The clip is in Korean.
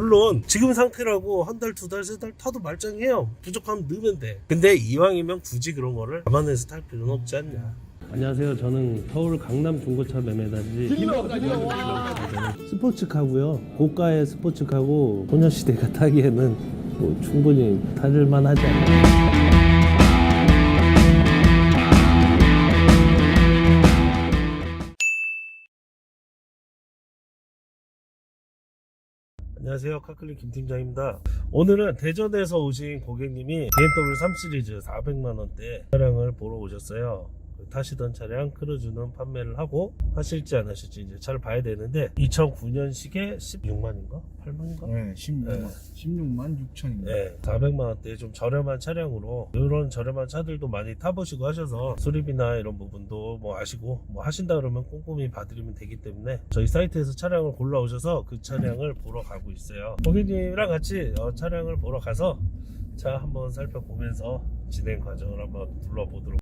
물론 지금 상태라고 한 달, 두 달, 세 달 타도 말짱해요. 부족하면 넣으면 돼. 근데 이왕이면 굳이 그런 거를 감안해서 탈 필요는 없지 않냐. 안녕하세요. 저는 서울 강남 중고차 매매단지 스포츠카고요. 고가의 스포츠카고 소녀시대가 타기에는 뭐 충분히 타를 만하지 않나. 안녕하세요. 카클리 김팀장입니다. 오늘은 대전에서 오신 고객님이 BMW 3 시리즈 400만 원대 차량을 보러 오셨어요. 타시던 차량 크루즈는 판매를 하고 하실지 안 하실지 이제 차를 봐야 되는데 2009년식에 16만인가? 8만인가? 네, 16만, 네. 16만 6천입니다. 네, 400만 원대 좀 저렴한 차량으로 이런 저렴한 차들도 많이 타보시고 하셔서 수리비나 이런 부분도 뭐 아시고 뭐 하신다 그러면 꼼꼼히 봐드리면 되기 때문에 저희 사이트에서 차량을 골라오셔서 그 차량을 보러 가고 있어요. 고객님이랑 같이 어, 차량을 보러 가서 차 한번 살펴보면서 진행 과정을 한번 둘러보도록